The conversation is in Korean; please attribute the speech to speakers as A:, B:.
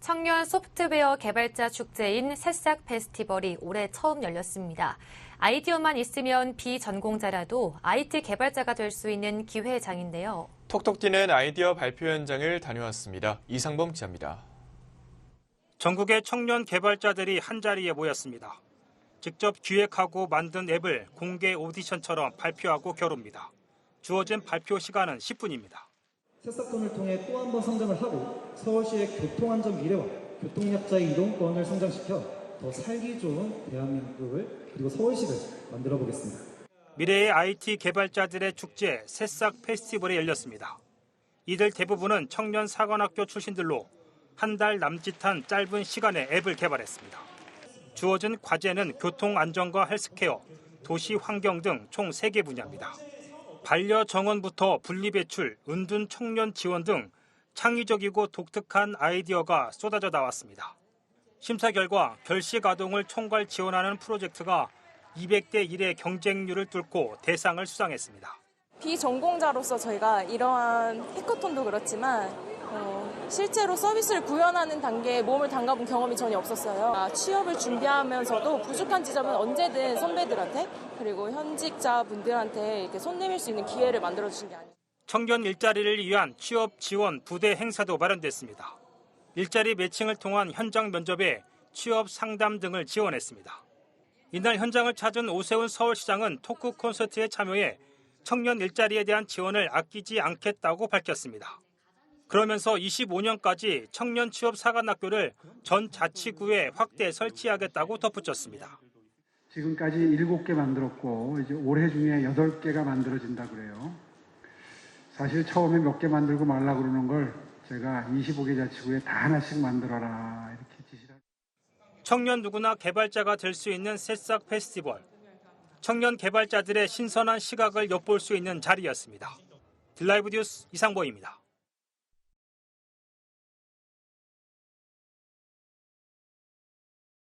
A: 청년 소프트웨어 개발자 축제인 새싹 페스티벌이 올해 처음 열렸습니다. 아이디어만 있으면 비전공자라도 IT 개발자가 될 수 있는 기회장인데요.
B: 톡톡 튀는 아이디어 발표 현장을 다녀왔습니다. 이상범 기자입니다.
C: 전국의 청년 개발자들이 한자리에 모였습니다. 직접 기획하고 만든 앱을 공개 오디션처럼 발표하고 겨룹니다. 주어진 발표 시간은 10분입니다.
D: 새싹돈을 통해 또 한 번 성장을 하고 서울시의 교통안전 미래와 교통약자의 이동권을 성장시켜 더 살기 좋은 대한민국을 그리고 서울시를 만들어 보겠습니다.
C: 미래의 IT 개발자들의 축제 새싹 페스티벌이 열렸습니다. 이들 대부분은 청년 사관학교 출신들로 한 달 남짓한 짧은 시간에 앱을 개발했습니다. 주어진 과제는 교통 안전과 헬스케어, 도시 환경 등 총 3개 분야입니다. 반려 정원부터 분리배출, 은둔 청년 지원 등 창의적이고 독특한 아이디어가 쏟아져 나왔습니다. 심사 결과 결시 가동을 총괄 지원하는 프로젝트가 200대 1의 경쟁률을 뚫고 대상을 수상했습니다.
E: 비전공자로서 저희가 이러한 해커톤도 그렇지만 어, 실제로 서비스를 구현하는 단계에 몸을 담가본 경험이 전혀 없었어요. 아, 취업을 준비하면서도 부족한 지점은 언제든 선배들한테 그리고 현직자분들한테 이렇게 손 내밀 수 있는 기회를 만들어 주신 게 아니에요.
C: 청년 일자리를 위한 취업 지원 부대 행사도 마련됐습니다. 일자리 매칭을 통한 현장 면접에 취업 상담 등을 지원했습니다. 이날 현장을 찾은 오세훈 서울시장은 토크 콘서트에 참여해 청년 일자리에 대한 지원을 아끼지 않겠다고 밝혔습니다. 그러면서 25년까지 청년 취업 사관학교를 전 자치구에 확대 설치하겠다고 덧붙였습니다.
F: 지금까지 7개 만들었고 이제 올해 중에 8개가 만들어진다 그래요. 사실 처음에 몇 개 만들고 말라 그러는 걸 제가 25개 자치구에 다 하나씩 만들어라 이렇게 지시를
C: 청년 누구나 개발자가 될 수 있는 새싹 페스티벌. 청년 개발자들의 신선한 시각을 엿볼 수 있는 자리였습니다. 딜라이브 뉴스 이상보입니다.